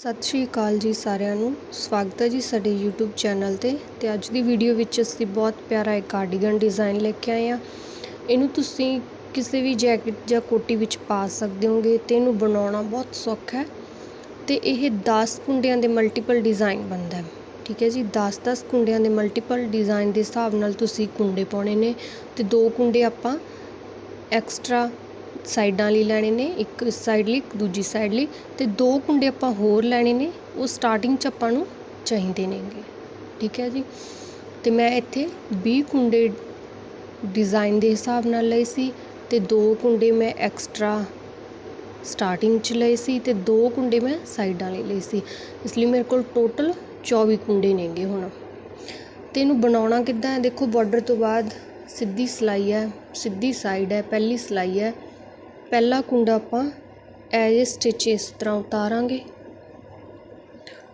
ਸਤਿ ਸ਼੍ਰੀ ਅਕਾਲ ਜੀ ਸਾਰਿਆਂ ਨੂੰ। ਸਵਾਗਤ ਹੈ ਜੀ ਸਾਡੇ YouTube ਚੈਨਲ ਤੇ ਤੇ ਅੱਜ ਦੀ ਵੀਡੀਓ ਵਿੱਚ ਅਸੀਂ ਬਹੁਤ ਪਿਆਰਾ ਇੱਕ ਕਾਰਡੀਗਨ ਡਿਜ਼ਾਈਨ ਲੈ ਕੇ ਆਏ ਆ ਇਹਨੂੰ ਤੁਸੀਂ ਕਿਸੇ ਵੀ ਜੈਕਟ ਜਾਂ ਕੋਟੀ ਵਿੱਚ ਪਾ ਸਕਦੇ ਹੋਗੇ ਤੇ ਇਹਨੂੰ ਬਣਾਉਣਾ ਬਹੁਤ ਸੌਖਾ ਹੈ ਤੇ ਇਹ 10 ਕੁੰਡਿਆਂ ਦੇ ਮਲਟੀਪਲ ਡਿਜ਼ਾਈਨ ਬਣਦਾ ਹੈ। ਠੀਕ ਹੈ ਜੀ 10-10 ਕੁੰਡਿਆਂ ਦੇ ਮਲਟੀਪਲ ਡਿਜ਼ਾਈਨ ਦੇ ਹਿਸਾਬ ਨਾਲ ਤੁਸੀਂ ਕੁੰਡੇ ਪਾਉਣੇ ਨੇ ਤੇ ਦੋ ਕੁੰਡੇ ਆਪਾਂ ਐਕਸਟਰਾ ਸਾਈਡਾਂ ਲਈ ਲੈਣੇ ਨੇ, ਇੱਕ ਇਸ ਸਾਈਡ ਲਈ, ਇੱਕ ਦੂਜੀ ਸਾਈਡ ਲਈ ਤੇ ਦੋ ਕੁੰਡੇ ਆਪਾਂ ਹੋਰ ਲੈਣੇ ਨੇ, ਉਹ ਸਟਾਰਟਿੰਗ 'ਚ ਆਪਾਂ ਨੂੰ ਚਾਹੀਦੇ ਨੇਗੇ। ਠੀਕ ਹੈ ਜੀ? ਤੇ ਮੈਂ ਇੱਥੇ 20 ਕੁੰਡੇ ਡਿਜ਼ਾਈਨ ਦੇ ਹਿਸਾਬ ਨਾਲ ਲਏ ਸੀ ਤੇ ਦੋ ਕੁੰਡੇ ਮੈਂ ਐਕਸਟਰਾ ਸਟਾਰਟਿੰਗ 'ਚ ਲਏ ਸੀ ਤੇ ਦੋ ਕੁੰਡੇ ਮੈਂ ਸਾਈਡਾਂ ਲਈ ਲਏ ਸੀ। ਇਸ ਲਈ ਮੇਰੇ ਕੋਲ ਟੋਟਲ 24 ਕੁੰਡੇ ਨੇਗੇ ਹੁਣ। ਤੇ ਇਹਨੂੰ ਬਣਾਉਣਾ ਕਿੱਦਾਂ ਹੈ? ਦੇਖੋ ਬਾਰਡਰ ਤੋਂ ਬਾਅਦ ਸਿੱਧੀ ਸਿਲਾਈ ਹੈ, ਸਿੱਧੀ ਸਾਈਡ ਹੈ, ਪਹਿਲੀ ਸਿਲਾਈ ਹੈ। ਪਹਿਲਾ ਕੁੰਡਾ ਆਪਾਂ ਐਜ ਸਟਿਚ ਇਸ ਤਰ੍ਹਾਂ ਉਤਾਰਾਂਗੇ।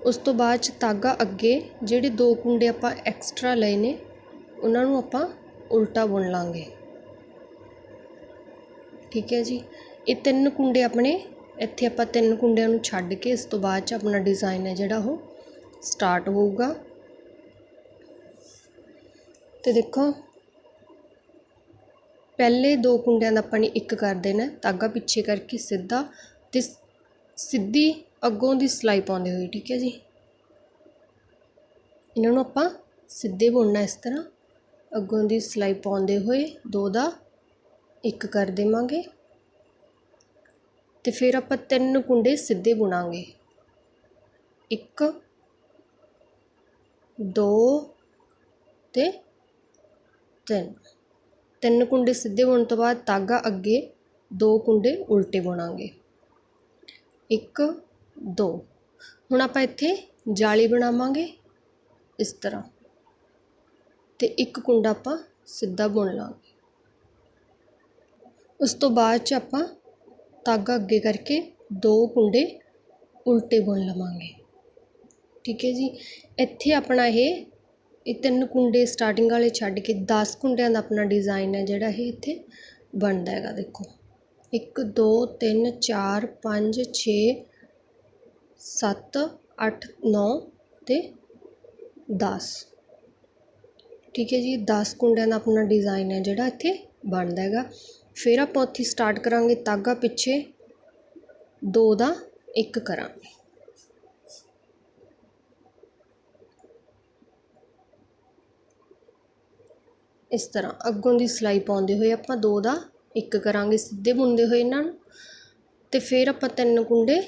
ਉਸ ਤੋਂ ਬਾਅਦ ਚ ਧਾਗਾ ਅੱਗੇ ਜਿਹੜੇ ਦੋ ਕੁੰਡੇ ਆਪਾਂ ਐਕਸਟਰਾ ਲਏ ਨੇ, ਉਹਨਾਂ ਨੂੰ ਆਪਾਂ ਉਲਟਾ ਬੁਣ ਲਾਂਗੇ। ਠੀਕ ਹੈ ਜੀ? ਇਹ ਤਿੰਨ ਕੁੰਡੇ ਆਪਣੇ, ਇੱਥੇ ਆਪਾਂ ਤਿੰਨ ਕੁੰਡਿਆਂ ਨੂੰ ਛੱਡ ਕੇ ਇਸ ਤੋਂ ਬਾਅਦ ਚ ਆਪਣਾ ਡਿਜ਼ਾਈਨ ਹੈ ਜਿਹੜਾ ਉਹ ਸਟਾਰਟ ਹੋਊਗਾ। ਤੇ ਦੇਖੋ ਪਹਿਲੇ ਦੋ ਕੁੰਡਿਆਂ ਦਾ ਆਪਾਂ ਨੇ ਇੱਕ ਕਰ ਦੇਣਾ, ਧਾਗਾ ਪਿੱਛੇ ਕਰਕੇ ਸਿੱਧਾ ਤੇ ਸਿੱਧੀ ਅੱਗੋਂ ਦੀ ਸਿਲਾਈ ਪਾਉਂਦੇ ਹੋਏ, ਠੀਕ ਹੈ ਜੀ? ਇਹਨਾਂ ਨੂੰ ਆਪਾਂ ਸਿੱਧੇ ਬੁਣਨਾ ਇਸ ਤਰ੍ਹਾਂ। ਅੱਗੋਂ ਦੀ ਸਿਲਾਈ ਪਾਉਂਦੇ ਹੋਏ ਦੋ ਦਾ ਇੱਕ ਕਰ ਦੇਵਾਂਗੇ। ਤੇ ਫਿਰ ਆਪਾਂ ਤਿੰਨ ਕੁੰਡੇ ਸਿੱਧੇ ਬੁਣਾਂਗੇ। ਇੱਕ, ਦੋ ਤੇ ਤਿੰਨ। ਤਿੰਨ ਕੁੰਡੇ ਸਿੱਧੇ ਬੁਣਨ ਤੋਂ ਬਾਅਦ ਧਾਗਾ ਅੱਗੇ ਦੋ ਕੁੰਡੇ ਉਲਟੇ ਬੁਣਾਂਗੇ। ਇੱਕ, ਦੋ। ਹੁਣ ਆਪਾਂ ਇੱਥੇ ਜਾਲੀ ਬਣਾਵਾਂਗੇ ਇਸ ਤਰ੍ਹਾਂ। ਤੇ ਇੱਕ ਕੁੰਡਾ ਆਪਾਂ ਸਿੱਧਾ ਬੁਣ ਲਾਂਗੇ। ਉਸ ਤੋਂ ਬਾਅਦ ਚ ਆਪਾਂ ਧਾਗਾ ਅੱਗੇ ਕਰਕੇ ਦੋ ਕੁੰਡੇ ਉਲਟੇ ਬੁਣ ਲਵਾਂਗੇ। ਠੀਕ ਹੈ ਜੀ? ਇੱਥੇ ਆਪਣਾ ਇਹ ਇਹ ਤਿੰਨ ਕੁੰਡੇ ਸਟਾਰਟਿੰਗ ਵਾਲੇ ਛੱਡ ਕੇ ਦਸ ਕੁੰਡਿਆਂ ਦਾ ਆਪਣਾ ਡਿਜ਼ਾਈਨ ਹੈ ਜਿਹੜਾ ਇਹ ਇੱਥੇ ਬਣਦਾ ਹੈਗਾ, ਦੇਖੋ। ਇੱਕ, ਦੋ, ਤਿੰਨ, ਚਾਰ, ਪੰਜ, ਛੇ, ਸੱਤ, ਅੱਠ, ਨੌ ਅਤੇ ਦਸ। ਠੀਕ ਹੈ ਜੀ 10 ਕੁੰਡਿਆਂ ਦਾ ਆਪਣਾ ਡਿਜ਼ਾਈਨ ਹੈ ਜਿਹੜਾ ਇੱਥੇ ਬਣਦਾ ਹੈਗਾ। ਫਿਰ ਆਪਾਂ ਉੱਥੇ ਸਟਾਰਟ ਕਰਾਂਗੇ ਤਾਗਾ ਪਿੱਛੇ। ਦੋ ਦਾ ਇੱਕ ਕਰਾਂਗੇ। ਇਸ ਤਰ੍ਹਾਂ ਅੱਗੋਂ ਦੀ ਸਿਲਾਈ ਪਾਉਂਦੇ ਹੋਏ ਆਪਾਂ ਦੋ ਦਾ ਇੱਕ ਕਰਾਂਗੇ ਸਿੱਧੇ ਬੁਣਦੇ ਹੋਏ ਇਹਨਾਂ ਨੂੰ ਤੇ ਫਿਰ ਆਪਾਂ ਤਿੰਨ ਕੁੰਡੇ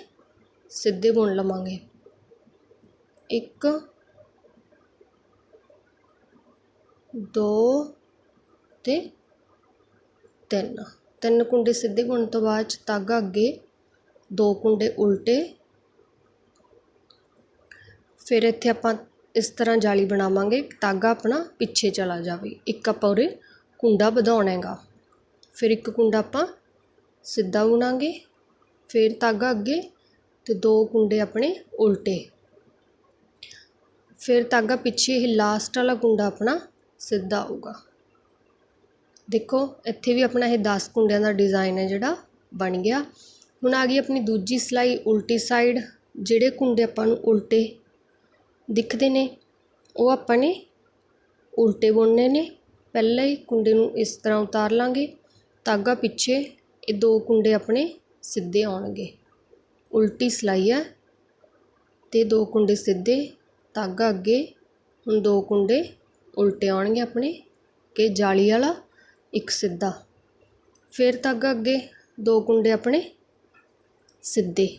ਸਿੱਧੇ ਬੁਣ ਲਵਾਂਗੇ। ਇੱਕ, ਦੋ ਤੇ ਤਿੰਨ। ਤਿੰਨ ਕੁੰਡੇ ਸਿੱਧੇ ਬੁਣਨ ਤੋਂ ਬਾਅਦ ਚ ਧਾਗਾ ਅੱਗੇ ਦੋ ਕੁੰਡੇ ਉਲਟੇ। ਫਿਰ ਇੱਥੇ ਆਪਾਂ ਇਸ ਤਰ੍ਹਾਂ ਜਾਲੀ ਬਣਾਵਾਂਗੇ ਧਾਗਾ ਆਪਣਾ ਪਿੱਛੇ ਚਲਾ ਜਾਵੇ। ਇੱਕ ਆਪਾਂ ਉਰੇ ਕੁੰਡਾ ਵਧਾਉਣਾ ਹੈਗਾ। ਫਿਰ ਇੱਕ ਕੁੰਡਾ ਆਪਾਂ ਸਿੱਧਾ ਬੁਣਾਂਗੇ, ਫਿਰ ਧਾਗਾ ਅੱਗੇ ਅਤੇ ਦੋ ਕੁੰਡੇ ਆਪਣੇ ਉਲਟੇ। ਫਿਰ ਧਾਗਾ ਪਿੱਛੇ ਇਹ ਲਾਸਟ ਵਾਲਾ ਕੁੰਡਾ ਆਪਣਾ ਸਿੱਧਾ ਆਊਗਾ। ਦੇਖੋ, ਇੱਥੇ ਵੀ ਆਪਣਾ ਇਹ 10 ਕੁੰਡਿਆਂ ਦਾ ਡਿਜ਼ਾਈਨ ਹੈ ਜਿਹੜਾ ਬਣ ਗਿਆ। ਹੁਣ ਆ ਗਈ ਆਪਣੀ ਦੂਜੀ ਸਿਲਾਈ, ਉਲਟੀ ਸਾਈਡ ਜਿਹੜੇ ਕੁੰਡੇ ਆਪਾਂ ਨੂੰ ਉਲਟੇ ਦਿਖਦੇ ਨੇ। ਉਹ ਆਪਾਂ ਨੇ ਉਲਟੇ ਬੁਣਨੇ ਨੇ। ਪਹਿਲਾਂ ਹੀ ਕੁੰਡੇ ਨੂੰ ਇਸ ਤਰ੍ਹਾਂ ਉਤਾਰ ਲਾਂਗੇ। ਧਾਗਾ ਪਿੱਛੇ ਇਹ ਦੋ ਕੁੰਡੇ ਆਪਣੇ ਸਿੱਧੇ ਆਉਣਗੇ। ਉਲਟੀ ਸਿਲਾਈ ਹੈ ਤੇ ਦੋ ਕੁੰਡੇ ਸਿੱਧੇ। ਧਾਗਾ ਅੱਗੇ, ਹੁਣ ਦੋ ਕੁੰਡੇ ਉਲਟੇ ਆਉਣਗੇ ਆਪਣੇ ਕਿ ਜਾਲੀ ਵਾਲਾ, ਇੱਕ ਸਿੱਧਾ। ਫਿਰ ਧਾਗਾ ਅੱਗੇ ਦੋ ਕੁੰਡੇ ਆਪਣੇ ਸਿੱਧੇ।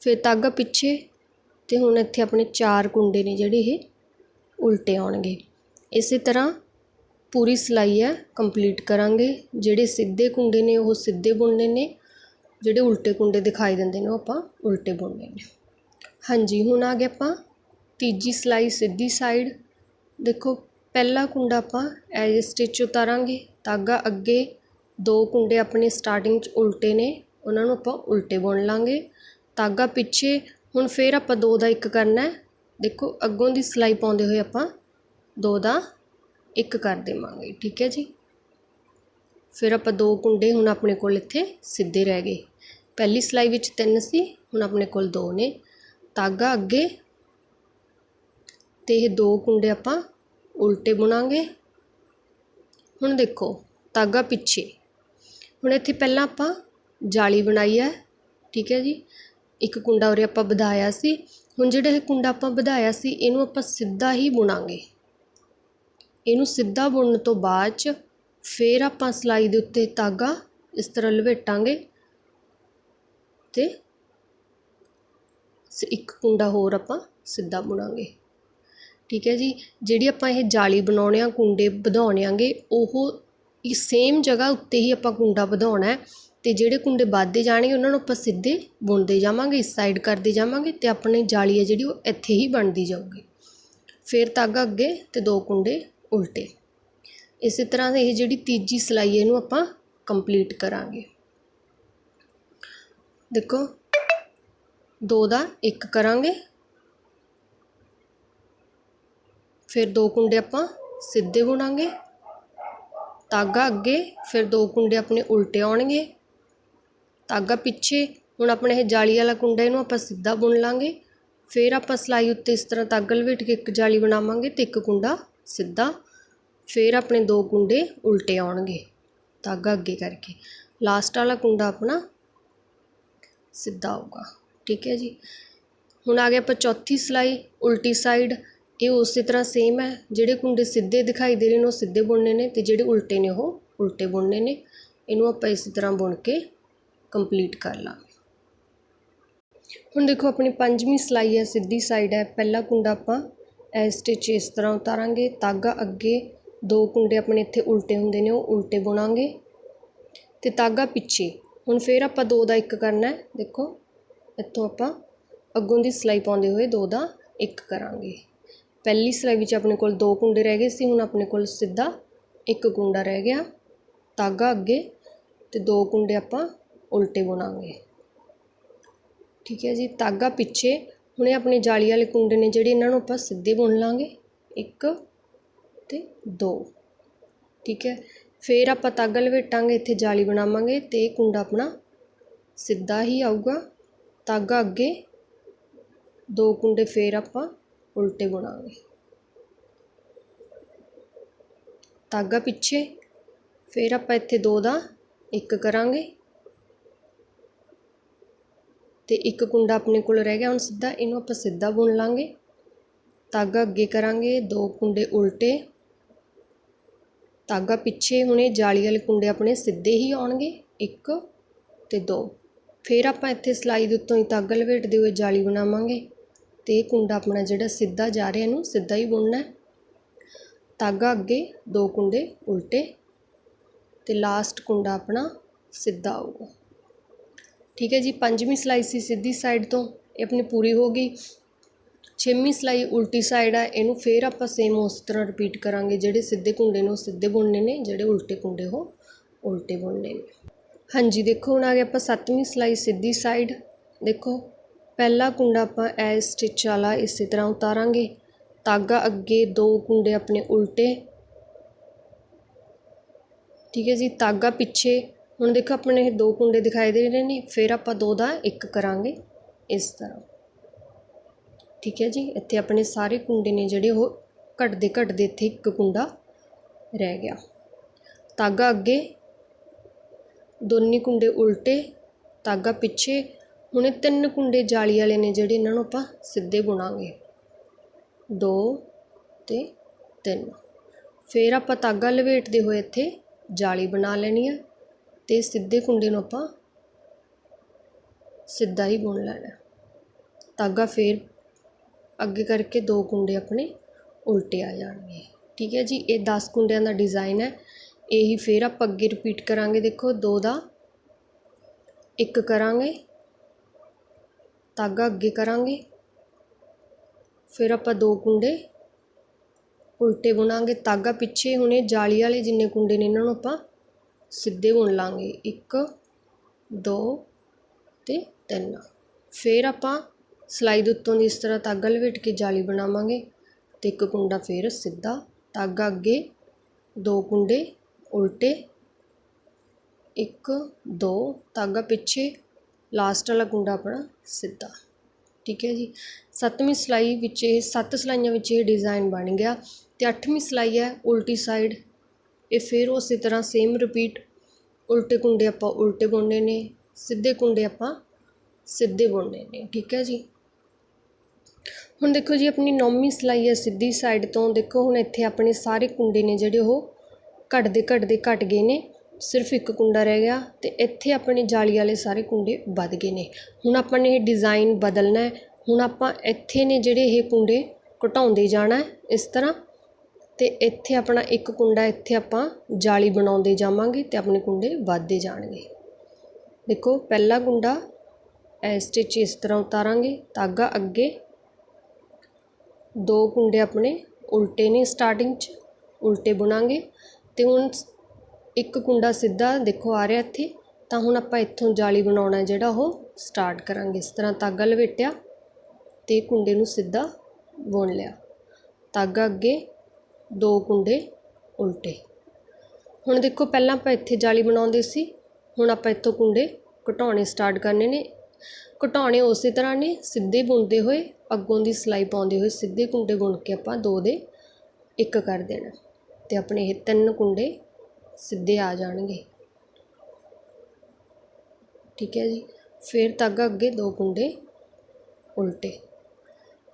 ਫਿਰ ਧਾਗਾ ਪਿੱਛੇ ਅਤੇ ਹੁਣ ਇੱਥੇ ਆਪਣੇ ਚਾਰ ਕੁੰਡੇ ਨੇ ਜਿਹੜੇ ਇਹ ਉਲਟੇ ਆਉਣਗੇ। ਇਸੇ ਤਰ੍ਹਾਂ ਪੂਰੀ ਸਿਲਾਈ ਹੈ, ਕੰਪਲੀਟ ਕਰਾਂਗੇ। ਜਿਹੜੇ ਸਿੱਧੇ ਕੁੰਡੇ ਨੇ, ਉਹ ਸਿੱਧੇ ਬੁਣਨੇ ਨੇ। ਜਿਹੜੇ ਉਲਟੇ ਕੁੰਡੇ ਦਿਖਾਈ ਦਿੰਦੇ ਨੇ, ਉਹ ਆਪਾਂ ਉਲਟੇ ਬੁਣਨੇ ਨੇ। ਹਾਂਜੀ, ਹੁਣ ਆ ਗਿਆ ਆਪਾਂ ਤੀਜੀ ਸਿਲਾਈ ਸਿੱਧੀ ਸਾਈਡ ਦੇਖੋ, ਪਹਿਲਾ ਕੁੰਡਾ ਆਪਾਂ ਐਜ ਸਟਿਚ ਉਤਾਰਾਂਗੇ। ਧਾਗਾ ਅੱਗੇ ਦੋ ਕੁੰਡੇ ਆਪਣੇ ਸਟਾਰਟਿੰਗ 'ਚ ਉਲਟੇ ਨੇ। ਉਹਨਾਂ ਨੂੰ ਆਪਾਂ ਉਲਟੇ ਬੁਣ ਲਾਂਗੇ। ਧਾਗਾ ਪਿੱਛੇ ਹੁਣ ਫਿਰ ਆਪਾਂ ਦੋ ਦਾ ਇੱਕ ਕਰਨਾ ਦੇਖੋ, ਅੱਗੋਂ ਦੀ ਸਿਲਾਈ ਪਾਉਂਦੇ ਹੋਏ ਆਪਾਂ ਦੋ ਦਾ ਇੱਕ ਕਰ ਦੇਵਾਂਗੇ, ਠੀਕ ਹੈ ਜੀ? ਫਿਰ ਆਪਾਂ ਦੋ ਕੁੰਡੇ ਹੁਣ ਆਪਣੇ ਕੋਲ ਇੱਥੇ ਸਿੱਧੇ ਰਹਿ ਗਏ। ਪਹਿਲੀ ਸਿਲਾਈ ਵਿੱਚ ਤਿੰਨ ਸੀ, ਹੁਣ ਆਪਣੇ ਕੋਲ ਦੋ ਨੇ। ਤਾਗਾ ਅੱਗੇ ਤੇ ਇਹ ਦੋ ਕੁੰਡੇ ਆਪਾਂ ਉਲਟੇ ਬੁਣਾਂਗੇ। ਹੁਣ ਦੇਖੋ ਤਾਗਾ ਪਿੱਛੇ। ਹੁਣ ਇੱਥੇ ਪਹਿਲਾਂ ਆਪਾਂ ਜਾਲੀ ਬਣਾਈ ਹੈ, ਠੀਕ ਹੈ ਜੀ? ਇੱਕ ਕੁੰਡਾ ਉਰੇ ਆਪਾਂ ਵਧਾਇਆ ਸੀ। ਹੁਣ ਜਿਹੜਾ ਇਹ ਕੁੰਡਾ ਆਪਾਂ ਵਧਾਇਆ ਸੀ, ਇਹਨੂੰ ਆਪਾਂ ਸਿੱਧਾ ਹੀ ਬੁਣਾਂਗੇ। ਇਹਨੂੰ ਸਿੱਧਾ ਬੁਣਨ ਤੋਂ ਬਾਅਦ ਚ ਫਿਰ ਆਪਾਂ ਸਲਾਈ ਦੇ ਉੱਤੇ ਤਾਗਾ ਇਸ ਤਰ੍ਹਾਂ ਲਵੇਟਾਂਗੇ ਤੇ ਇੱਕ ਕੁੰਡਾ ਹੋਰ ਆਪਾਂ ਸਿੱਧਾ ਬੁਣਾਂਗੇ। ਠੀਕ ਹੈ ਜੀ? ਜਿਹੜੀ ਆਪਾਂ ਇਹ ਜਾਲੀ ਬਣਾਉਣੇ ਆ, ਕੁੰਡੇ ਵਧਾਉਣੇ ਆਂਗੇ, ਉਹ ਇਸ ਸੇਮ ਜਗ੍ਹਾ ਉੱਤੇ ਹੀ ਆਪਾਂ ਕੁੰਡਾ ਵਧਾਉਣਾ ਹੈ। ਤੇ ਜਿਹੜੇ ਕੁੰਡੇ ਵੱਧਦੇ ਜਾਣਗੇ, ਉਹਨਾਂ ਨੂੰ ਆਪਾਂ ਸਿੱਧੇ ਬੁਣਦੇ ਜਾਵਾਂਗੇ, ਇਸ ਸਾਈਡ ਕਰਦੇ ਜਾਵਾਂਗੇ ਤੇ ਆਪਣੀ ਜਾਲੀ ਹੈ ਜਿਹੜੀ, ਉਹ ਇੱਥੇ ਹੀ ਬਣਦੀ ਜਾਊਗੀ। ਫਿਰ ਤਾਗਾ ਅੱਗੇ ਤੇ ਦੋ ਕੁੰਡੇ ਉਲਟੇ। ਇਸੇ ਤਰ੍ਹਾਂ ਇਹ ਜਿਹੜੀ ਤੀਜੀ ਸਿਲਾਈ ਇਹਨੂੰ ਆਪਾਂ ਕੰਪਲੀਟ ਕਰਾਂਗੇ। ਦੇਖੋ, ਦੋ ਦਾ ਇੱਕ ਕਰਾਂਗੇ। ਫਿਰ ਦੋ ਕੁੰਡੇ ਆਪਾਂ ਸਿੱਧੇ ਬੁਣਾਂਗੇ। ਤਾਗਾ ਅੱਗੇ, ਫਿਰ ਦੋ ਕੁੰਡੇ ਆਪਣੇ ਉਲਟੇ ਆਉਣਗੇ। ਧਾਗਾ ਪਿੱਛੇ, ਹੁਣ ਆਪਣੇ ਇਹ ਜਾਲੀ ਵਾਲਾ ਕੁੰਡਾ ਇਹਨੂੰ ਆਪਾਂ ਸਿੱਧਾ ਬੁਣ ਲਾਂਗੇ। ਫਿਰ ਆਪਾਂ ਸਲਾਈ ਉੱਤੇ ਇਸ ਤਰ੍ਹਾਂ ਤਾਗਾ ਲਵੇਟ ਕੇ ਇੱਕ ਜਾਲੀ ਬਣਾਵਾਂਗੇ ਤੇ ਇੱਕ ਕੁੰਡਾ ਸਿੱਧਾ। ਫਿਰ ਆਪਣੇ ਦੋ ਕੁੰਡੇ ਉਲਟੇ ਆਉਣਗੇ, ਧਾਗਾ ਅੱਗੇ ਕਰਕੇ। ਲਾਸਟ ਵਾਲਾ ਕੁੰਡਾ ਆਪਣਾ ਸਿੱਧਾ ਆਊਗਾ, ਠੀਕ ਹੈ ਜੀ? ਹੁਣ ਆ ਗਿਆ ਆਪਾਂ ਚੌਥੀ ਸਿਲਾਈ, ਉਲਟੀ ਸਾਈਡ ਇਹ ਉਸੇ ਤਰ੍ਹਾਂ ਸੇਮ ਹੈ, ਜਿਹੜੇ ਕੁੰਡੇ ਸਿੱਧੇ ਦਿਖਾਈ ਦੇ ਰਹੇ ਨੇ ਉਹ ਸਿੱਧੇ ਬੁਣਨੇ ਨੇ ਤੇ ਜਿਹੜੇ ਉਲਟੇ ਨੇ ਉਹ ਉਲਟੇ ਬੁਣਨੇ ਨੇ। ਇਹਨੂੰ ਆਪਾਂ ਇਸੇ ਤਰ੍ਹਾਂ ਬੁਣ ਕੇ ਕੰਪਲੀਟ ਕਰ ਲਾਂਗੇ। ਹੁਣ ਦੇਖੋ, ਆਪਣੀ ਪੰਜਵੀਂ ਸਿਲਾਈ ਹੈ, ਸਿੱਧੀ ਸਾਈਡ ਹੈ। ਪਹਿਲਾ ਕੁੰਡਾ ਆਪਾਂ ਐ ਸਟਿਚ ਇਸ ਤਰ੍ਹਾਂ ਉਤਾਰਾਂਗੇ। ਤਾਗਾ ਅੱਗੇ ਦੋ ਕੁੰਡੇ ਆਪਣੇ ਇੱਥੇ ਉਲਟੇ ਹੁੰਦੇ ਨੇ, ਉਹ ਉਲਟੇ ਬੁਣਾਂਗੇ। ਤੇ ਤਾਗਾ ਪਿੱਛੇ, ਹੁਣ ਫਿਰ ਆਪਾਂ ਦੋ ਦਾ ਇੱਕ ਕਰਨਾ ਹੈ। ਦੇਖੋ, ਇੱਥੋਂ ਆਪਾਂ ਅੱਗੋਂ ਦੀ ਸਿਲਾਈ ਪਾਉਂਦੇ ਹੋਏ ਦੋ ਦਾ ਇੱਕ ਕਰਾਂਗੇ। ਪਹਿਲੀ ਸਿਲਾਈ ਵਿੱਚ ਆਪਣੇ ਕੋਲ ਦੋ ਕੁੰਡੇ ਰਹਿ ਗਏ ਸੀ, ਹੁਣ ਆਪਣੇ ਕੋਲ ਸਿੱਧਾ ਇੱਕ ਕੁੰਡਾ ਰਹਿ ਗਿਆ। ਤਾਗਾ ਅੱਗੇ ਤੇ ਦੋ ਕੁੰਡੇ ਆਪਾਂ ਉਲਟੇ ਬੁਣਾਂਗੇ। ਠੀਕ ਹੈ ਜੀ ਤਾਗਾ ਪਿੱਛੇ ਹੁਣੇ ਆਪਣੇ ਜਾਲੀ ਵਾਲੇ ਕੁੰਡੇ ਨੇ ਜਿਹੜੇ ਇਹਨਾਂ ਨੂੰ ਆਪਾਂ ਸਿੱਧੇ ਬੁਣ ਲਾਂਗੇ। ਇੱਕ ਤੇ ਦੋ। ਠੀਕ ਹੈ, ਫਿਰ ਆਪਾਂ ਤਾਗਾ ਲਵੇਟਾਂਗੇ, ਇੱਥੇ ਜਾਲੀ ਬਣਾਵਾਂਗੇ ਤੇ ਇਹ ਕੁੰਡਾ ਆਪਣਾ ਸਿੱਧਾ ਹੀ ਆਊਗਾ। ਤਾਗਾ ਅੱਗੇ, ਦੋ ਕੁੰਡੇ ਫਿਰ ਆਪਾਂ ਉਲਟੇ ਬੁਣਾਂਗੇ। ਤਾਗਾ ਪਿੱਛੇ, ਫਿਰ ਆਪਾਂ ਇੱਥੇ ਦੋ ਦਾ ਇੱਕ ਕਰਾਂਗੇ। ਅਤੇ ਇੱਕ ਕੁੰਡਾ ਆਪਣੇ ਕੋਲ ਰਹਿ ਗਿਆ, ਹੁਣ ਸਿੱਧਾ ਇਹਨੂੰ ਆਪਾਂ ਸਿੱਧਾ ਬੁਣ ਲਾਂਗੇ। ਧਾਗਾ ਅੱਗੇ ਕਰਾਂਗੇ, ਦੋ ਕੁੰਡੇ ਉਲਟੇ। ਧਾਗਾ ਪਿੱਛੇ ਹੁਣ ਜਾਲੀ ਵਾਲੇ ਕੁੰਡੇ ਆਪਣੇ ਸਿੱਧੇ ਹੀ ਆਉਣਗੇ, ਇੱਕ ਤੇ ਦੋ। ਫਿਰ ਆਪਾਂ ਇੱਥੇ ਸਲਾਈ ਦੇ ਉੱਤੋਂ ਹੀ ਧਾਗਾ ਲਪੇਟਦੇ ਹੋਏ ਜਾਲੀ ਬਣਾਵਾਂਗੇ ਤੇ ਇਹ ਕੁੰਡਾ ਆਪਣਾ ਜਿਹੜਾ ਸਿੱਧਾ ਜਾ ਰਿਹਾ, ਇਹਨੂੰ ਸਿੱਧਾ ਹੀ ਬੁਣਨਾ ਹੈ। ਤਾਗਾ ਅੱਗੇ ਦੋ ਕੁੰਡੇ ਉਲਟੇ ਤੇ ਲਾਸਟ ਕੁੰਡਾ ਆਪਣਾ ਸਿੱਧਾ ਆਊਗਾ। ਠੀਕ ਹੈ ਜੀ, ਪੰਜਵੀਂ ਸਿਲਾਈ ਸੀ ਸਿੱਧੀ ਸਾਈਡ ਤੋਂ, ਇਹ ਆਪਣੀ ਪੂਰੀ ਹੋ ਗਈ। ਛੇਵੀਂ ਸਿਲਾਈ ਉਲਟੀ ਸਾਈਡ ਆ, ਇਹਨੂੰ ਫੇਰ ਆਪਾਂ ਸੇਮ ਉਸ ਤਰ੍ਹਾਂ ਰਿਪੀਟ ਕਰਾਂਗੇ, ਜਿਹੜੇ ਸਿੱਧੇ ਕੁੰਡੇ ਨੇ ਉਹ ਸਿੱਧੇ ਬੁਣਨੇ ਨੇ, ਜਿਹੜੇ ਉਲਟੇ ਕੁੰਡੇ ਉਹ ਉਲਟੇ ਬੁਣਨੇ ਨੇ। ਹਾਂਜੀ, ਦੇਖੋ ਹੁਣ ਆ ਗਿਆ ਆਪਾਂ ਸੱਤਵੀਂ ਸਿਲਾਈ ਸਿੱਧੀ ਸਾਈਡ ਦੇਖੋ, ਪਹਿਲਾ ਕੁੰਡਾ ਆਪਾਂ ਐ ਸਟਿਚ ਵਾਲਾ ਇਸੇ ਤਰ੍ਹਾਂ ਉਤਾਰਾਂਗੇ। ਤਾਗਾ ਅੱਗੇ ਦੋ ਕੁੰਡੇ ਆਪਣੇ ਉਲਟੇ। ਠੀਕ ਹੈ ਜੀ ਤਾਗਾ ਪਿੱਛੇ ਹੁਣ ਦੇਖੋ, ਆਪਣੇ ਇਹ ਦੋ ਕੁੰਡੇ ਦਿਖਾਈ ਦੇ ਰਹੇ ਨੇ ਫਿਰ ਆਪਾਂ ਦੋ ਦਾ ਇੱਕ ਕਰਾਂਗੇ ਇਸ ਤਰ੍ਹਾਂ। ਠੀਕ ਹੈ ਜੀ, ਇੱਥੇ ਆਪਣੇ ਸਾਰੇ ਕੁੰਡੇ ਨੇ ਜਿਹੜੇ ਉਹ ਘਟਦੇ ਘਟਦੇ ਇੱਥੇ ਇੱਕ ਕੁੰਡਾ ਰਹਿ ਗਿਆ। ਤਾਗਾ ਅੱਗੇ, ਦੋਨੇ ਕੁੰਡੇ ਉਲਟੇ ਤਾਗਾ ਪਿੱਛੇ, ਹੁਣੇ ਤਿੰਨ ਕੁੰਡੇ ਜਾਲੀ ਵਾਲੇ ਨੇ ਜਿਹੜੇ ਇਹਨਾਂ ਨੂੰ ਆਪਾਂ ਸਿੱਧੇ ਬੁਣਾਂਗੇ। ਦੋ ਤੇ ਤਿੰਨ। ਫਿਰ ਆਪਾਂ ਤਾਗਾ ਲਵੇਟਦੇ ਹੋਏ ਇੱਥੇ ਜਾਲੀ ਬਣਾ ਲੈਣੀ ਹੈ ਤੇ ਸਿੱਧੇ ਕੁੰਡੇ ਨੂੰ ਆਪਾਂ ਸਿੱਧਾ ਹੀ ਬੁਣ ਲੈਣਾ। ਹੈ। ਤਾਗਾ ਫੇਰ ਅੱਗੇ ਕਰਕੇ ਦੋ ਕੁੰਡੇ ਆਪਣੇ ਉਲਟੇ ਆ ਜਾਣਗੇ। ਠੀਕ ਹੈ ਜੀ, ਇਹ 10 ਕੁੰਡਿਆਂ ਦਾ ਡਿਜ਼ਾਈਨ ਹੈ। ਇਹੀ ਫੇਰ ਆਪਾਂ ਅੱਗੇ ਰਿਪੀਟ ਕਰਾਂਗੇ। ਦੇਖੋ, ਦੋ ਦਾ ਇੱਕ ਕਰਾਂਗੇ ਤਾਗਾ ਅੱਗੇ ਕਰਾਂਗੇ, ਫਿਰ ਆਪਾਂ ਦੋ ਕੁੰਡੇ ਉਲਟੇ ਬੁਣਾਂਗੇ। ਤਾਗਾ ਪਿੱਛੇ ਹੁਣੇ ਜਾਲੀ ਵਾਲੇ ਜਿੰਨੇ ਕੁੰਡੇ ਨੇ, ਇਹਨਾਂ ਨੂੰ ਆਪਾਂ ਸਿੱਧੇ ਬੁਣ ਲਵਾਂਗੇ ਇੱਕ, ਦੋ ਅਤੇ ਤਿੰਨ। ਫਿਰ ਆਪਾਂ ਸਿਲਾਈ ਦੇ ਉੱਤੋਂ ਦੀ ਇਸ ਤਰ੍ਹਾਂ ਧਾਗਾ ਲਪੇਟ ਕੇ ਜਾਲੀ ਬਣਾਵਾਂਗੇ ਅਤੇ ਇੱਕ ਕੁੰਡਾ ਫਿਰ ਸਿੱਧਾ ਧਾਗਾ ਅੱਗੇ ਦੋ ਕੁੰਡੇ ਉਲਟੇ। ਇੱਕ, ਦੋ ਧਾਗਾ ਪਿੱਛੇ। ਲਾਸਟ ਵਾਲਾ ਕੁੰਡਾ ਆਪਣਾ ਸਿੱਧਾ। ਠੀਕ ਹੈ ਜੀ। ਸੱਤਵੀਂ ਸਿਲਾਈ ਵਿੱਚ ਇਹ ਸੱਤ ਸਿਲਾਈਆਂ ਵਿੱਚ ਇਹ ਡਿਜ਼ਾਈਨ ਬਣ ਗਿਆ ਅਤੇ ਅੱਠਵੀਂ ਸਿਲਾਈ ਹੈ ਉਲਟੀ ਸਾਈਡ। ਇਹ ਫਿਰ ਉਸੇ ਤਰ੍ਹਾਂ ਸੇਮ ਰਿਪੀਟ ਉਲਟੇ ਕੁੰਡੇ ਆਪਾਂ ਉਲਟੇ ਬੁਣਨੇ ਨੇ, ਸਿੱਧੇ ਕੁੰਡੇ ਆਪਾਂ ਸਿੱਧੇ ਬੁਣਨੇ ਨੇ, ਠੀਕ ਹੈ ਜੀ? ਹੁਣ ਦੇਖੋ ਜੀ, ਆਪਣੀ ਨੌਵੀਂ ਸਿਲਾਈ ਹੈ ਸਿੱਧੀ ਸਾਈਡ ਤੋਂ, ਦੇਖੋ ਹੁਣ ਇੱਥੇ ਆਪਣੇ ਸਾਰੇ ਕੁੰਡੇ ਨੇ ਜਿਹੜੇ ਉਹ ਘਟਦੇ ਘਟਦੇ ਘਟ ਗਏ ਨੇ, ਸਿਰਫ ਇੱਕ ਕੁੰਡਾ ਰਹਿ ਗਿਆ ਤੇ ਇੱਥੇ ਆਪਣੇ ਜਾਲੀ ਵਾਲੇ ਸਾਰੇ ਕੁੰਡੇ ਵੱਧ ਗਏ ਨੇ। ਹੁਣ ਆਪਾਂ ਨੇ ਇਹ ਡਿਜ਼ਾਈਨ ਬਦਲਣਾ ਹੈ, ਹੁਣ ਆਪਾਂ ਇੱਥੇ ਨੇ ਜਿਹੜੇ ਇਹ ਕੁੰਡੇ ਘਟਾਉਂਦੇ ਜਾਣਾ ਇਸ ਤਰ੍ਹਾਂ ਅਤੇ ਇੱਥੇ ਆਪਣਾ ਇੱਕ ਕੁੰਡਾ ਇੱਥੇ ਆਪਾਂ ਜਾਲੀ ਬਣਾਉਂਦੇ ਜਾਵਾਂਗੇ ਅਤੇ ਆਪਣੇ ਕੁੰਡੇ ਵੱਧਦੇ ਜਾਣਗੇ। ਦੇਖੋ, ਪਹਿਲਾ ਕੁੰਡਾ ਇਹ ਸਟਿਚ ਇਸ ਤਰ੍ਹਾਂ ਉਤਾਰਾਂਗੇ, ਧਾਗਾ ਅੱਗੇ। ਦੋ ਕੁੰਡੇ ਆਪਣੇ ਉਲਟੇ ਨੇ ਸਟਾਰਟਿੰਗ 'ਚ, ਉਲਟੇ ਬੁਣਾਂਗੇ। ਅਤੇ ਹੁਣ ਇੱਕ ਕੁੰਡਾ ਸਿੱਧਾ ਦੇਖੋ ਆ ਰਿਹਾ ਇੱਥੇ, ਤਾਂ ਹੁਣ ਆਪਾਂ ਇੱਥੋਂ ਜਾਲੀ ਬਣਾਉਣਾ ਜਿਹੜਾ ਉਹ ਸਟਾਰਟ ਕਰਾਂਗੇ। ਇਸ ਤਰ੍ਹਾਂ ਧਾਗਾ ਲਵੇਟਿਆ ਅਤੇ ਕੁੰਡੇ ਨੂੰ ਸਿੱਧਾ ਬੁਣ ਲਿਆ। ਧਾਗਾ ਅੱਗੇ ਦੋ ਕੁੰਡੇ ਉਲਟੇ। ਹੁਣ ਦੇਖੋ, ਪਹਿਲਾਂ ਆਪਾਂ ਇੱਥੇ ਜਾਲੀ ਬਣਾਉਂਦੇ ਸੀ। ਹੁਣ ਆਪਾਂ ਇੱਥੋਂ ਕੁੰਡੇ ਘਟਾਉਣੇ ਸਟਾਰਟ ਕਰਨੇ ਨੇ। ਘਟਾਉਣੇ ਉਸੇ ਤਰ੍ਹਾਂ ਨੇ, ਸਿੱਧੇ ਬੁਣਦੇ ਹੋਏ, ਅੱਗੋਂ ਦੀ ਸਿਲਾਈ ਪਾਉਂਦੇ ਹੋਏ ਸਿੱਧੇ ਕੁੰਡੇ ਬੁਣ ਕੇ ਆਪਾਂ ਦੋ ਦੇ ਇੱਕ ਕਰ ਦੇਣਾ। ਤੇ ਆਪਣੇ ਇਹ ਤਿੰਨ ਕੁੰਡੇ ਸਿੱਧੇ ਆ ਜਾਣਗੇ। ਠੀਕ ਹੈ ਜੀ? ਫਿਰ ਧਾਗਾ ਅੱਗੇ ਦੋ ਕੁੰਡੇ ਉਲਟੇ।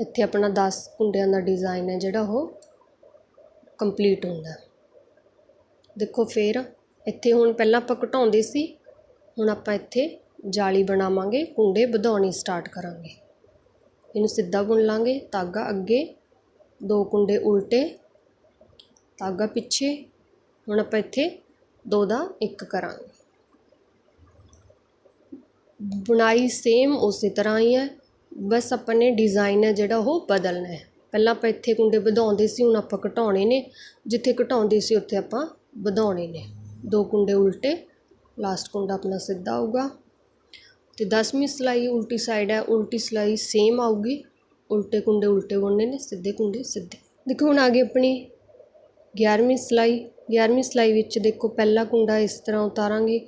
ਇੱਥੇ ਆਪਣਾ 10 ਕੁੰਡਿਆਂ ਦਾ ਡਿਜ਼ਾਈਨ ਹੈ ਜਿਹੜਾ ਉਹ ਕੰਪਲੀਟ ਹੁੰਦਾ। ਦੇਖੋ ਫਿਰ ਇੱਥੇ ਹੁਣ ਪਹਿਲਾਂ ਆਪਾਂ ਘਟਾਉਂਦੇ ਸੀ, ਹੁਣ ਆਪਾਂ ਇੱਥੇ ਜਾਲੀ ਬਣਾਵਾਂਗੇ, ਕੁੰਡੇ ਵਧਾਉਣੀ ਸਟਾਰਟ ਕਰਾਂਗੇ। ਇਹਨੂੰ ਸਿੱਧਾ ਬੁਣ ਲਾਂਗੇ ਤਾਗਾ ਅੱਗੇ, ਦੋ ਕੁੰਡੇ ਉਲਟੇ ਤਾਗਾ ਪਿੱਛੇ, ਹੁਣ ਆਪਾਂ ਇੱਥੇ ਦੋ ਦਾ ਇੱਕ ਕਰਾਂਗੇ। ਬੁਣਾਈ ਸੇਮ ਉਸੇ ਤਰ੍ਹਾਂ ਹੀ ਹੈ, ਬਸ ਆਪਾਂ ਨੇ ਡਿਜ਼ਾਈਨ ਹੈ ਜਿਹੜਾ ਉਹ ਬਦਲਣਾ ਹੈ। ਪਹਿਲਾਂ ਆਪਾਂ ਇੱਥੇ ਕੁੰਡੇ ਵਧਾਉਂਦੇ ਸੀ, ਹੁਣ ਆਪਾਂ ਘਟਾਉਣੇ ਨੇ। ਜਿੱਥੇ ਘਟਾਉਂਦੇ ਸੀ, ਉੱਥੇ ਆਪਾਂ ਵਧਾਉਣੇ ਨੇ। ਦੋ ਕੁੰਡੇ ਉਲਟੇ ਲਾਸਟ ਕੁੰਡਾ ਆਪਣਾ ਸਿੱਧਾ ਆਊਗਾ ਤੇ 10ਵੀਂ ਸਿਲਾਈ ਉਲਟੀ ਸਾਈਡ ਹੈ, ਉਲਟੀ ਸਿਲਾਈ ਸੇਮ ਆਊਗੀ। ਉਲਟੇ ਕੁੰਡੇ ਉਲਟੇ ਬੁਣਨੇ ਨੇ, ਸਿੱਧੇ ਕੁੰਡੇ ਸਿੱਧੇ। ਦੇਖੋ ਹੁਣ ਆ ਗਈ ਆਪਣੀ 11ਵੀਂ ਸਿਲਾਈ। 11ਵੀਂ ਸਿਲਾਈ ਵਿੱਚ ਦੇਖੋ ਪਹਿਲਾ ਕੁੰਡਾ ਇਸ ਤਰ੍ਹਾਂ ਉਤਾਰਾਂਗੇ।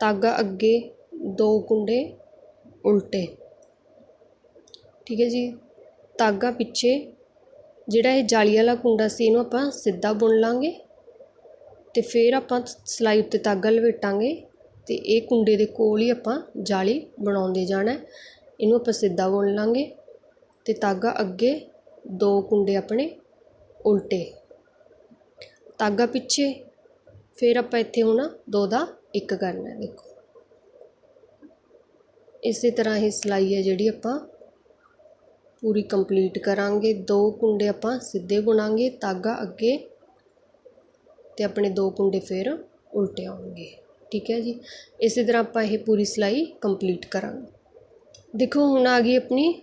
ਧਾਗਾ ਅੱਗੇ ਦੋ ਕੁੰਡੇ ਉਲਟੇ। ਠੀਕ ਹੈ ਜੀ? ਧਾਗਾ ਪਿੱਛੇ ਜਿਹੜਾ ਇਹ ਜਾਲੀ ਵਾਲਾ ਕੁੰਡਾ ਸੀ ਇਹਨੂੰ ਆਪਾਂ ਸਿੱਧਾ ਬੁਣ ਲਾਂਗੇ ਤੇ ਫਿਰ ਆਪਾਂ ਸਿਲਾਈ ਉੱਤੇ ਧਾਗਾ ਲਵੇਟਾਂਗੇ ਤੇ ਇਹ ਕੁੰਡੇ ਦੇ ਕੋਲ ਹੀ ਆਪਾਂ ਜਾਲੀ ਬਣਾਉਂਦੇ ਜਾਣਾ ਇਹਨੂੰ ਆਪਾਂ ਸਿੱਧਾ ਬੁਣ ਲਾਂਗੇ ਤੇ ਧਾਗਾ ਅੱਗੇ ਦੋ ਕੁੰਡੇ ਆਪਣੇ ਉਲਟੇ। ਧਾਗਾ ਪਿੱਛੇ, ਫਿਰ ਆਪਾਂ ਇੱਥੇ ਹੁਣ ਦੋ ਦਾ ਇੱਕ ਕਰਨਾ ਦੇਖੋ। ਇਸੇ ਤਰ੍ਹਾਂ ਹੀ ਸਿਲਾਈ ਹੈ ਜਿਹੜੀ ਆਪਾਂ ਪੂਰੀ ਕੰਪਲੀਟ ਕਰਾਂਗੇ। ਦੋ ਕੁੰਡੇ ਆਪਾਂ ਸਿੱਧੇ ਬੁਣਾਂਗੇ ਤਾਗਾ ਅੱਗੇ ਤੇ ਆਪਣੇ ਦੋ ਕੁੰਡੇ ਫਿਰ ਉਲਟੇ ਆਉਣਗੇ। ਠੀਕ ਹੈ ਜੀ? ਇਸੇ ਤਰ੍ਹਾਂ ਆਪਾਂ ਇਹ ਪੂਰੀ ਸਿਲਾਈ ਕੰਪਲੀਟ ਕਰਾਂਗੇ। ਦੇਖੋ, ਹੁਣ ਆ ਗਈ ਆਪਣੀ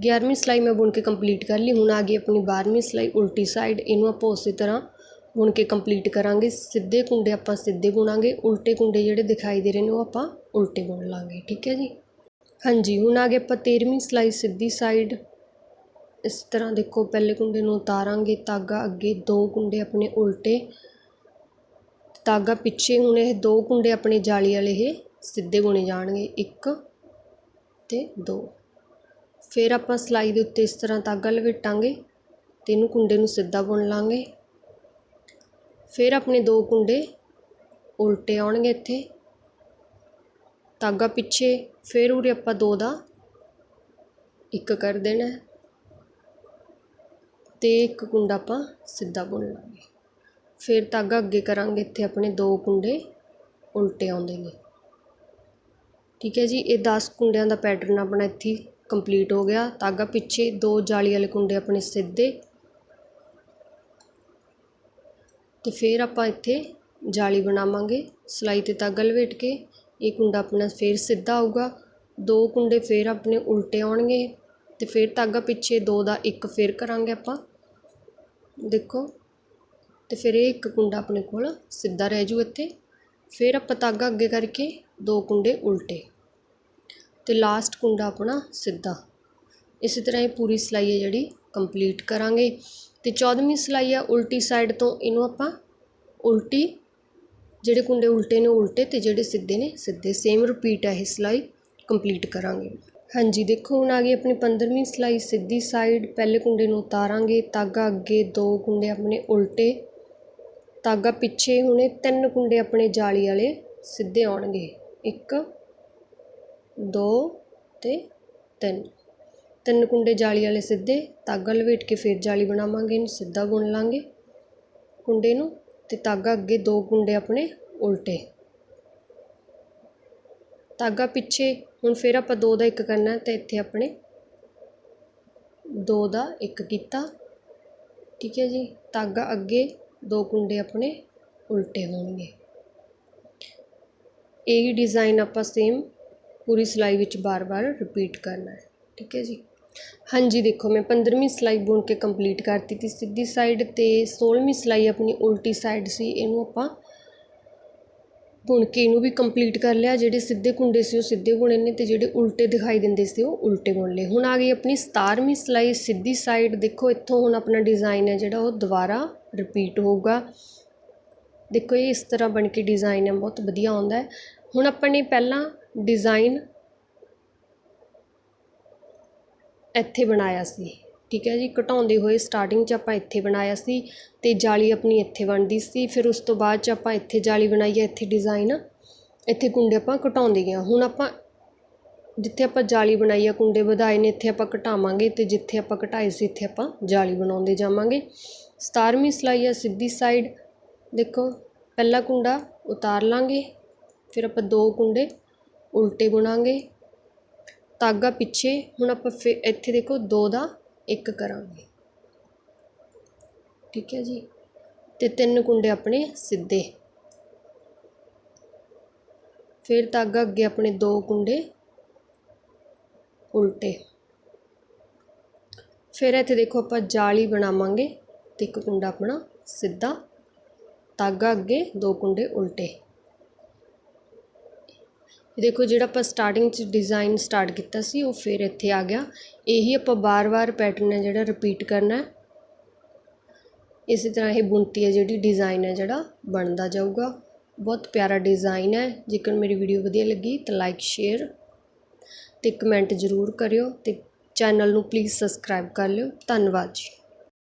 11ਵੀਂ ਸਿਲਾਈ ਮੈਂ ਬੁਣ ਕੇ ਕੰਪਲੀਟ ਕਰ ਲਈ। ਹੁਣ ਆ ਗਈ ਆਪਣੀ 12ਵੀਂ ਸਿਲਾਈ, ਉਲਟੀ ਸਾਈਡ। ਇਹਨੂੰ ਆਪਾਂ ਉਸੇ ਤਰ੍ਹਾਂ ਬੁਣ ਕੇ ਕੰਪਲੀਟ ਕਰਾਂਗੇ। ਸਿੱਧੇ ਕੁੰਡੇ ਆਪਾਂ ਸਿੱਧੇ ਬੁਣਾਂਗੇ, ਉਲਟੇ ਕੁੰਡੇ ਜਿਹੜੇ ਦਿਖਾਈ ਦੇ ਰਹੇ ਨੇ ਉਹ ਆਪਾਂ ਉਲਟੇ ਬੁਣ ਲਾਂਗੇ। ਠੀਕ ਹੈ ਜੀ? ਹਾਂਜੀ, ਹੁਣ ਆ ਗਏ ਆਪਾਂ 13ਵੀਂ ਸਿਲਾਈ ਸਿੱਧੀ ਸਾਈਡ ਇਸ ਤਰ੍ਹਾਂ ਦੇਖੋ, ਪਹਿਲੇ ਕੁੰਡੇ ਨੂੰ ਉਤਾਰਾਂਗੇ, ਧਾਗਾ ਅੱਗੇ ਦੋ ਕੁੰਡੇ ਆਪਣੇ ਉਲਟੇ। ਧਾਗਾ ਪਿੱਛੇ ਹੁਣ ਇਹ ਦੋ ਕੁੰਡੇ ਆਪਣੇ ਜਾਲੀ ਵਾਲੇ ਇਹ ਸਿੱਧੇ ਬੁਣੇ ਜਾਣਗੇ, ਇੱਕ ਤੇ ਦੋ। ਫਿਰ ਆਪਾਂ ਸਿਲਾਈ ਦੇ ਉੱਤੇ ਇਸ ਤਰ੍ਹਾਂ ਧਾਗਾ ਲਵੇਟਾਂਗੇ ਤੇ ਇਹਨੂੰ ਕੁੰਡੇ ਨੂੰ ਸਿੱਧਾ ਬੁਣ ਲਾਂਗੇ। ਫਿਰ ਆਪਣੇ ਦੋ ਕੁੰਡੇ ਉਲਟੇ ਆਉਣਗੇ ਇੱਥੇ। ਧਾਗਾ ਪਿੱਛੇ ਫਿਰ ਉਰੇ ਆਪਾਂ ਦੋ ਦਾ ਇੱਕ ਕਰ ਦੇਣਾ ਅਤੇ ਇੱਕ ਕੁੰਡਾ ਆਪਾਂ ਸਿੱਧਾ ਬੁਣ ਲਾਂਗੇ। ਫਿਰ ਧਾਗਾ ਅੱਗੇ ਕਰਾਂਗੇ ਇੱਥੇ ਆਪਣੇ ਦੋ ਕੁੰਡੇ ਉਲਟੇ ਆਉਂਦੇ ਨੇ। ਠੀਕ ਹੈ ਜੀ, ਇਹ 10 ਕੁੰਡਿਆਂ ਦਾ ਪੈਟਰਨ ਆਪਣਾ ਇੱਥੇ ਕੰਪਲੀਟ ਹੋ ਗਿਆ। ਧਾਗਾ ਪਿੱਛੇ ਦੋ ਜਾਲੀ ਵਾਲੇ ਕੁੰਡੇ ਆਪਣੇ ਸਿੱਧੇ। ਤੇ ਫਿਰ ਆਪਾਂ ਇੱਥੇ ਜਾਲੀ ਬਣਾਵਾਂਗੇ, ਸਿਲਾਈ ਤੇ ਧਾਗਾ ਲਵੇਟ ਕੇ। ਇਹ ਕੁੰਡਾ ਆਪਣਾ ਫਿਰ ਸਿੱਧਾ ਆਊਗਾ। ਦੋ ਕੁੰਡੇ ਫਿਰ ਆਪਣੇ ਉਲਟੇ ਆਉਣਗੇ ਅਤੇ ਫਿਰ ਧਾਗਾ ਪਿੱਛੇ ਦੋ ਦਾ ਇੱਕ ਫਿਰ ਕਰਾਂਗੇ ਆਪਾਂ। ਦੇਖੋ ਅਤੇ ਫਿਰ ਇਹ ਇੱਕ ਕੁੰਡਾ ਆਪਣੇ ਕੋਲ ਸਿੱਧਾ ਰਹਿ ਜੂ ਇੱਥੇ। ਫਿਰ ਆਪਾਂ ਧਾਗਾ ਅੱਗੇ ਕਰਕੇ ਦੋ ਕੁੰਡੇ ਉਲਟੇ ਅਤੇ ਲਾਸਟ ਕੁੰਡਾ ਆਪਣਾ ਸਿੱਧਾ। ਇਸੇ ਤਰ੍ਹਾਂ ਇਹ ਪੂਰੀ ਸਿਲਾਈ ਹੈ ਜਿਹੜੀ ਕੰਪਲੀਟ ਕਰਾਂਗੇ ਤੇ 14ਵੀਂ ਸਿਲਾਈ ਆ, ਉਲਟੀ ਸਾਈਡ ਤੋਂ ਇਹਨੂੰ ਆਪਾਂ ਉਲਟੀ ਜਿਹੜੇ ਕੁੰਡੇ ਉਲਟੇ ਨੇ ਉਲਟੇ ਅਤੇ ਜਿਹੜੇ ਸਿੱਧੇ ਨੇ ਸਿੱਧੇ। ਸੇਮ ਰਿਪੀਟ ਹੈ ਇਹ ਸਿਲਾਈ। ਕੰਪਲੀਟ ਕਰਾਂਗੇ। ਹਾਂਜੀ, ਦੇਖੋ, ਹੁਣ ਆ ਗਈ ਆਪਣੀ 15ਵੀਂ ਸਿਲਾਈ। ਸਿੱਧੀ ਸਾਈਡ ਪਹਿਲੇ ਕੁੰਡੇ ਨੂੰ ਉਤਾਰਾਂਗੇ। ਤਾਗਾ ਅੱਗੇ ਦੋ ਕੁੰਡੇ ਆਪਣੇ ਉਲਟੇ। ਤਾਗਾ ਪਿੱਛੇ ਹੁਣੇ ਤਿੰਨ ਕੁੰਡੇ ਆਪਣੇ ਜਾਲੀ ਵਾਲੇ ਸਿੱਧੇ ਆਉਣਗੇ। ਇੱਕ, ਦੋ ਤੇ ਤਿੰਨ। ਤਿੰਨ ਕੁੰਡੇ ਜਾਲੀ ਵਾਲੇ ਸਿੱਧੇ। ਤਾਗਾ ਲਵੇਟ ਕੇ ਫਿਰ ਜਾਲੀ ਬਣਾਵਾਂਗੇ। ਇਹਨੂੰ ਸਿੱਧਾ ਬੁਣ ਲਾਂਗੇ ਕੁੰਡੇ ਨੂੰ। ਅਤੇ ਧਾਗਾ ਅੱਗੇ ਦੋ ਕੁੰਡੇ ਆਪਣੇ ਉਲਟੇ। ਧਾਗਾ ਪਿੱਛੇ, ਹੁਣ ਫਿਰ ਆਪਾਂ ਦੋ ਦਾ ਇੱਕ ਕਰਨਾ, ਤੇ ਇੱਥੇ ਆਪਣੇ ਦੋ ਦਾ ਇੱਕ ਕੀਤਾ। ਠੀਕ ਹੈ ਜੀ? ਧਾਗਾ ਅੱਗੇ ਦੋ ਕੁੰਡੇ ਆਪਣੇ ਉਲਟੇ ਹੋਣਗੇ। ਇਹੀ ਡਿਜ਼ਾਈਨ ਆਪਾਂ ਸੇਮ ਪੂਰੀ ਸਿਲਾਈ ਵਿੱਚ ਬਾਰ-ਬਾਰ ਰਿਪੀਟ ਕਰਨਾ ਹੈ। ਠੀਕ ਹੈ ਜੀ? ਹਾਂਜੀ, ਦੇਖੋ, ਮੈਂ 15ਵੀਂ ਸਿਲਾਈ ਬੁਣ ਕੇ ਕੰਪਲੀਟ ਕਰਤੀ ਤੀ। ਸਿੱਧੀ ਸਾਈਡ ਤੇ 16ਵੀਂ ਸਿਲਾਈ ਆਪਣੀ ਉਲਟੀ ਸਾਈਡ ਸੀ, ਇਹਨੂੰ ਆਪਾਂ ਬੁਣ ਕੇ ਇਹਨੂੰ ਵੀ ਕੰਪਲੀਟ ਕਰ ਲਿਆ। ਜਿਹੜੇ ਸਿੱਧੇ ਕੁੰਡੇ ਸੀ, ਉਹ ਸਿੱਧੇ ਬੁਣੇ ਨੇ ਤੇ ਜਿਹੜੇ ਉਲਟੇ ਦਿਖਾਈ ਦਿੰਦੇ ਸੀ, ਉਹ ਉਲਟੇ ਬੁਣ ਲਏ। ਹੁਣ ਆ ਗਈ ਆਪਣੀ 17ਵੀਂ ਸਿਲਾਈ, ਸਿੱਧੀ ਸਾਈਡ ਦੇਖੋ, ਇੱਥੋਂ ਹੁਣ ਆਪਣਾ ਡਿਜ਼ਾਈਨ ਹੈ ਜਿਹੜਾ, ਉਹ ਦੁਬਾਰਾ ਰਿਪੀਟ ਹੋਊਗਾ। ਦੇਖੋ, ਇਹ ਇਸ ਤਰ੍ਹਾਂ ਬਣ ਕੇ ਡਿਜ਼ਾਈਨ ਹੈ, ਬਹੁਤ ਵਧੀਆ ਆਉਂਦਾ ਹੈ। ਹੁਣ ਆਪਾਂ ਨੇ ਪਹਿਲਾਂ ਡਿਜ਼ਾਈਨ ਇੱਥੇ ਬਣਾਇਆ ਸੀ। ਠੀਕ ਹੈ ਜੀ, ਘਟਾਉਂਦੇ ਹੋਏ ਸਟਾਰਟਿੰਗ 'ਚ ਆਪਾਂ ਇੱਥੇ ਬਣਾਇਆ ਸੀ ਤੇ ਜਾਲੀ ਆਪਣੀ ਇੱਥੇ ਬਣਦੀ ਸੀ, ਫਿਰ ਉਸ ਤੋਂ ਬਾਅਦ 'ਚ ਆਪਾਂ ਇੱਥੇ ਜਾਲੀ ਬਣਾਈ ਹੈ, ਇੱਥੇ ਡਿਜ਼ਾਈਨ ਇੱਥੇ ਕੁੰਡੇ ਆਪਾਂ ਘਟਾਉਂਦੇ ਗਏ ਹੁਣ ਆਪਾਂ ਜਿੱਥੇ ਆਪਾਂ ਜਾਲੀ ਬਣਾਈ ਆ, ਕੁੰਡੇ ਵਧਾਏ ਨੇ, ਇੱਥੇ ਆਪਾਂ ਘਟਾਵਾਂਗੇ ਤੇ ਜਿੱਥੇ ਆਪਾਂ ਘਟਾਏ ਸੀ, ਇੱਥੇ ਆਪਾਂ ਜਾਲੀ ਬਣਾਉਂਦੇ ਜਾਵਾਂਗੇ। 17ਵੀਂ ਸਿਲਾਈ ਆ, ਸਿੱਧੀ ਸਾਈਡ ਦੇਖੋ, ਪਹਿਲਾ ਕੁੰਡਾ ਉਤਾਰ ਲਾਂਗੇ, ਫਿਰ ਆਪਾਂ ਦੋ ਕੁੰਡੇ ਉਲਟੇ ਬੁਣਾਂਗੇ। ਧਾਗਾ ਪਿੱਛੇ, ਹੁਣ ਆਪਾਂ ਫਿਰ ਇੱਥੇ ਦੇਖੋ ਦੋ ਦਾ ਇੱਕ ਕਰਾਂਗੇ। ਠੀਕ ਹੈ ਜੀ? ਤੇ ਤਿੰਨ ਕੁੰਡੇ ਆਪਣੇ ਸਿੱਧੇ। ਫਿਰ ਧਾਗਾ ਅੱਗੇ ਆਪਣੇ ਦੋ ਕੁੰਡੇ ਉਲਟੇ। ਫਿਰ ਇੱਥੇ ਦੇਖੋ ਆਪਾਂ ਜਾਲੀ ਬਣਾਵਾਂਗੇ ਤੇ ਇੱਕ ਕੁੰਡਾ ਆਪਣਾ ਸਿੱਧਾ। ਧਾਗਾ ਅੱਗੇ ਦੋ ਕੁੰਡੇ ਉਲਟੇ। ਇਹ ਦੇਖੋ ਜਿਹੜਾ ਆਪਾਂ ਸਟਾਰਟਿੰਗ 'ਚ ਡਿਜ਼ਾਈਨ ਸਟਾਰਟ ਕੀਤਾ ਸੀ, ਉਹ ਫਿਰ ਇੱਥੇ ਆ ਗਿਆ। ਇਹੀ ਆਪਾਂ ਬਾਰ-ਬਾਰ ਪੈਟਰਨ ਹੈ ਜਿਹੜਾ ਰਿਪੀਟ ਕਰਨਾ ਹੈ। ਇਸੇ ਤਰ੍ਹਾਂ ਇਹ ਬੁਣਤੀ ਹੈ ਜਿਹੜੀ ਡਿਜ਼ਾਈਨ ਹੈ ਜਿਹੜਾ, ਬਣਦਾ ਜਾਊਗਾ। ਬਹੁਤ ਪਿਆਰਾ ਡਿਜ਼ਾਈਨ ਹੈ। ਜੇਕਰ ਮੇਰੀ ਵੀਡੀਓ ਵਧੀਆ ਲੱਗੀ ਤਾਂ ਲਾਈਕ ਸ਼ੇਅਰ ਤੇ ਕਮੈਂਟ ਜ਼ਰੂਰ ਕਰਿਓ ਤੇ ਚੈਨਲ ਨੂੰ ਪਲੀਜ਼ ਸਬਸਕ੍ਰਾਈਬ ਕਰ ਲਿਓ। ਧੰਨਵਾਦ ਜੀ।